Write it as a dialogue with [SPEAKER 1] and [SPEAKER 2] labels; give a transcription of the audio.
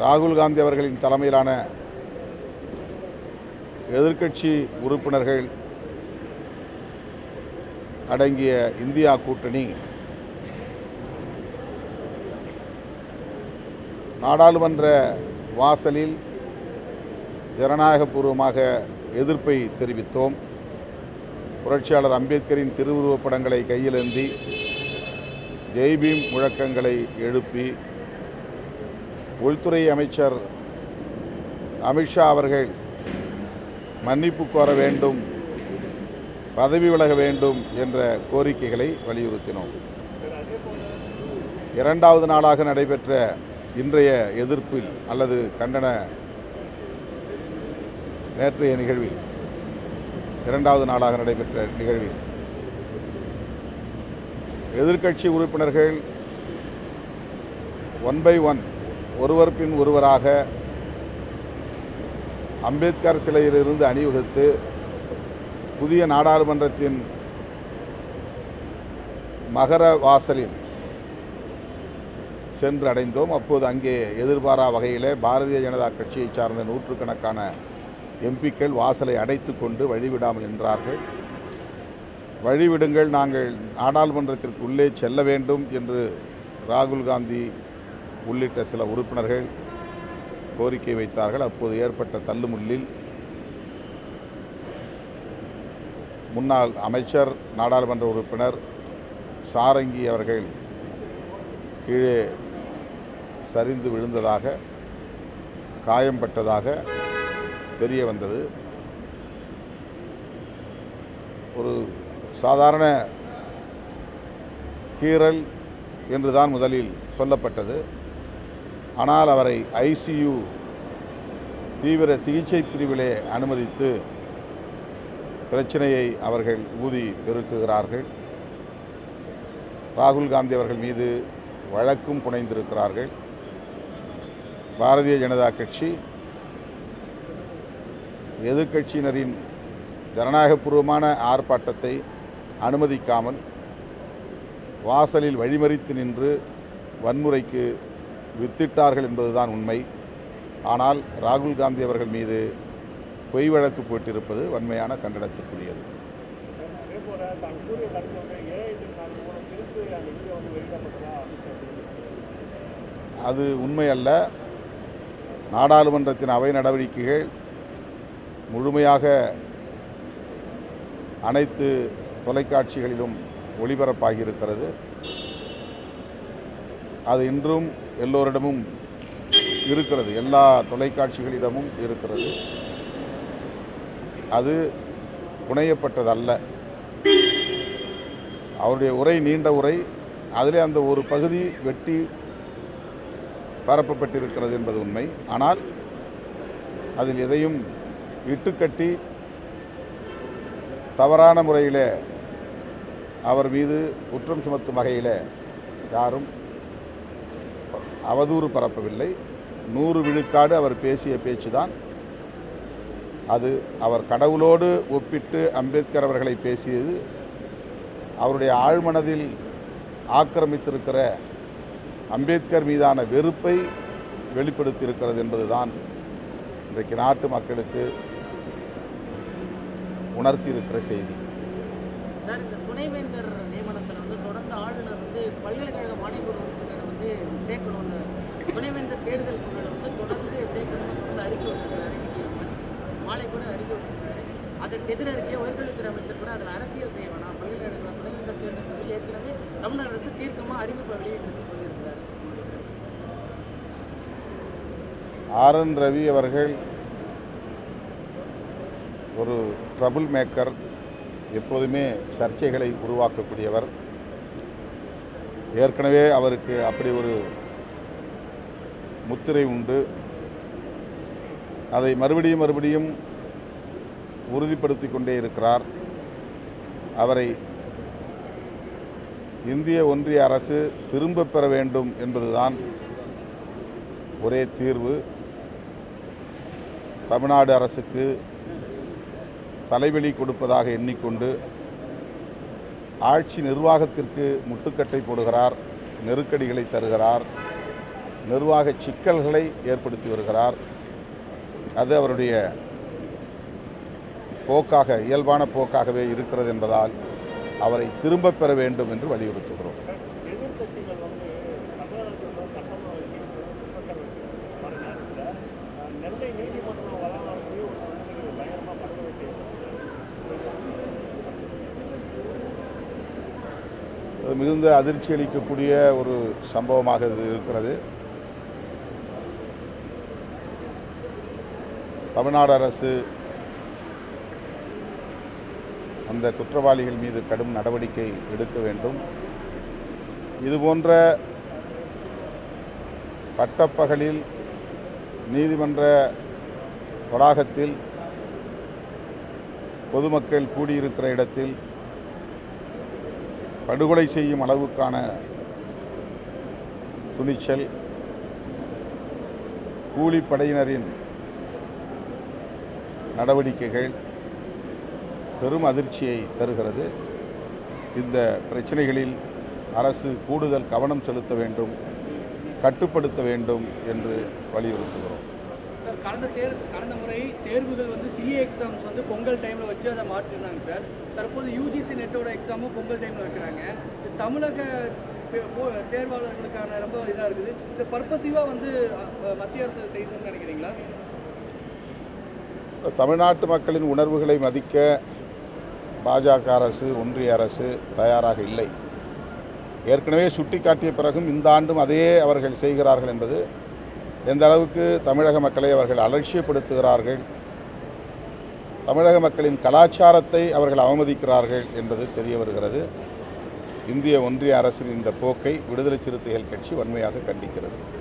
[SPEAKER 1] ராகுல் காந்தி அவர்களின் தலைமையிலான எதிர்க்கட்சி உறுப்பினர்கள் அடங்கிய இந்தியா கூட்டணி நாடாளுமன்ற வாசலில் ஜனநாயகபூர்வமாக எதிர்ப்பை தெரிவித்தோம். புரட்சியாளர் அம்பேத்கரின் திருவுருவப் படங்களை கையிலேந்தி ஜெய்பீம் முழக்கங்களை எழுப்பி உள்துறை அமைச்சர் அமித்ஷா அவர்கள் மன்னிப்பு கோர வேண்டும் பதவி விலக வேண்டும் என்ற கோரிக்கைகளை வலியுறுத்தினோம். இரண்டாவது நாளாக நடைபெற்ற இன்றைய எதிர்ப்பில் அல்லது கண்டன நேற்றைய நிகழ்வில் இரண்டாவது நாளாக நடைபெற்ற நிகழ்வில் எதிர்க்கட்சி உறுப்பினர்கள் ஒன் பை ஒன் ஒருவர் பின் ஒருவராக அம்பேத்கர் சிலையிலிருந்து அணிவகுத்து புதிய நாடாளுமன்றத்தின் மகர வாசலில் சென்று அடைந்தோம் அப்போது அங்கே எதிர்பாரா வகையில் பாரதிய ஜனதா கட்சியை சார்ந்த நூற்றுக்கணக்கான எம்பிக்கள் வாசலை அடைத்து கொண்டு வழிவிடாமல் நின்றார்கள். வழிவிடுங்கள் நாங்கள் நாடாளுமன்றத்திற்கு உள்ளே செல்ல வேண்டும் என்று ராகுல் காந்தி உள்ளிட்ட சில உறுப்பினர்கள் கோரிக்கை வைத்தார்கள். அப்போது ஏற்பட்ட தள்ளுமுள்ளில் முன்னாள் அமைச்சர் நாடாளுமன்ற உறுப்பினர் சாரங்கி அவர்கள் கீழே சரிந்து விழுந்ததாக காயம்பட்டதாக தெரிய வந்தது. ஒரு சாதாரண கீறல் என்றுதான் முதலில் சொல்லப்பட்டது. ஆனால் அவரை ஐசியு தீவிர சிகிச்சை பிரிவிலே அனுமதித்து பிரச்சனையை அவர்கள் ஊதி பெருக்குகிறார்கள். ராகுல் காந்தி அவர்கள் மீது வழக்கும் புனைந்திருக்கிறார்கள். பாரதிய ஜனதா கட்சி எதிர்க்கட்சியினரின் ஜனநாயகபூர்வமான ஆர்ப்பாட்டத்தை அனுமதிக்காமல் வாசலில் வழிமறித்து நின்று வன்முறைக்கு வித்திட்டார்கள் என்பதுதான் உண்மை. ஆனால் ராகுல் காந்தி அவர்கள் மீது பொய் வழக்கு போட்டிருப்பது வன்மையான கண்டனத்திற்குரியது.
[SPEAKER 2] அது
[SPEAKER 1] உண்மை அல்ல நாடாளுமன்றத்தின் அவை நடவடிக்கைகள் முழுமையாக அனைத்து தொலைக்காட்சிகளிலும் ஒளிபரப்பாகியிருக்கிறது அது இன்றும் எல்லோரிடமும் இருக்கிறது. எல்லா தொலைக்காட்சிகளிடமும் இருக்கிறது. அது புனையப்பட்டதல்ல. அவருடைய உரை நீண்ட உரை அதிலே அந்த ஒரு பகுதி வெட்டி பரப்பப்பட்டிருக்கிறது என்பது உண்மை. ஆனால் அதில் எதையும் இட்டுக்கட்டி தவறான முறையில் அவர் மீது குற்றம் சுமத்தும் வகையில் யாரும் அவதூறு பரப்பவில்லை. நூறு விழுக்காடு அவர் பேசிய பேச்சுதான். அது அவர் கடவுளோடு ஒப்பிட்டு அம்பேத்கர் அவர்களை பேசியது. அவருடைய ஆழ்மனதில் ஆக்கிரமித்திருக்கிற அம்பேத்கர் மீதான வெறுப்பை வெளிப்படுத்தியிருக்கிறது என்பதுதான் இன்றைக்கு நாட்டு மக்களுக்கு உணர்த்தியிருக்கிற செய்தி.
[SPEAKER 3] சார் இந்த துணைவேந்தர் நியமனத்தில் வந்து தொடர்ந்து ஆளுநர் வந்து பல்கலைக்கழக மானியக்குழு வந்து சேர்க்கணும்னு துணைவேந்தர் தேர்தல் குழுவில் வந்து தொடர்ந்து சேர்க்கணும்னு அறிக்கை விட்டுருக்காரு. இன்னைக்கு மாலை கூட அறிக்கை விட்டுருக்காரு. அதற்கு எதிராக இருக்க உயர்கல்வித்துறை அமைச்சர் கூட அதில் அரசியல் செய்ய வேணாம். பல்கலைக்கழக துணைவேந்தர் தேர்தல் குழுவில் ஏற்கனவே தமிழக அரசு தீர்க்கமாக அறிவிப்பை வெளியிட்டு சொல்லியிருக்கிறார்
[SPEAKER 1] ஆர் என் ரவி அவர்கள் ஒரு ட்ரபுள் மேக்கர் எப்போதுமே சர்ச்சைகளை உருவாக்கக்கூடியவர். ஏற்கனவே அவருக்கு அப்படி ஒரு முத்திரை உண்டு. அதை மறுபடியும் மறுபடியும் உறுதிப்படுத்தி கொண்டே இருக்கிறார். அவரை இந்திய ஒன்றிய அரசு திரும்பப் பெற வேண்டும் என்பதுதான் ஒரே தீர்வு. தமிழ்நாடு அரசுக்கு தலைவலி கொடுப்பதாக எண்ணிக்கொண்டு ஆட்சி நிர்வாகத்திற்கு முட்டுக்கட்டை போடுகிறார் நெருக்கடிகளை தருகிறார் நிர்வாக சிக்கல்களை ஏற்படுத்தி வருகிறார். அது அவருடைய போக்காக இயல்பான போக்காகவே இருக்கிறது என்பதால் அவரை திரும்பப் பெற வேண்டும் என்று வலியுறுத்துகிறோம். மிகுந்த அதிர்ச்சி அளிக்கக்கூடிய ஒரு சம்பவமாக இது இருக்கிறது. தமிழ்நாடு அரசு அந்த குற்றவாளிகள் மீது கடும் நடவடிக்கை எடுக்க வேண்டும். இதுபோன்ற பட்டப்பகலில் நீதிமன்ற வளாகத்தில் பொதுமக்கள் கூடியிருக்கிற இடத்தில் படுகொலை செய்யும் அளவுக்கான துணிச்சல் கூலிப்படையினரின் நடவடிக்கைகள் பெரும் அதிர்ச்சியை தருகிறது. இந்த பிரச்சனைகளில் அரசு கூடுதல் கவனம் செலுத்த வேண்டும் கட்டுப்படுத்த வேண்டும் என்று வலியுறுத்துகிறோம்.
[SPEAKER 4] சார் கடந்த தேர் கடந்த முறை தேர்வுகள் வந்து சிஏ எக்ஸாம்ஸ் வந்து பொங்கல் டைமில் வச்சு அதை மாற்றிருந்தாங்க சார். தற்போது யூஜிசி நெட்டோட எக்ஸாமும் பொங்கல் டைமில் வைக்கிறாங்க. தமிழக தேர்வாளர்களுக்கான ரொம்ப இதாக இருக்குது. இந்த பர்பசிவாக வந்து மத்திய அரசு செய்யுதுன்னு நினைக்கிறீங்களா?
[SPEAKER 1] தமிழ்நாட்டு மக்களின் உணர்வுகளை மதிக்க பாஜக அரசு ஒன்றிய அரசு தயாராக இல்லை. ஏற்கனவே சுட்டிக்காட்டிய பிறகும் இந்த ஆண்டும் அதையே அவர்கள் செய்கிறார்கள் என்பது எந்த அளவுக்கு தமிழக மக்களை அவர்கள் அலட்சியப்படுத்துகிறார்கள் தமிழக மக்களின் கலாச்சாரத்தை அவர்கள் அவமதிக்கிறார்கள் என்பது தெரிய வருகிறது. இந்திய ஒன்றிய அரசின் இந்த போக்கை விடுதலை சிறுத்தைகள் கட்சி வன்மையாக கண்டிக்கிறது.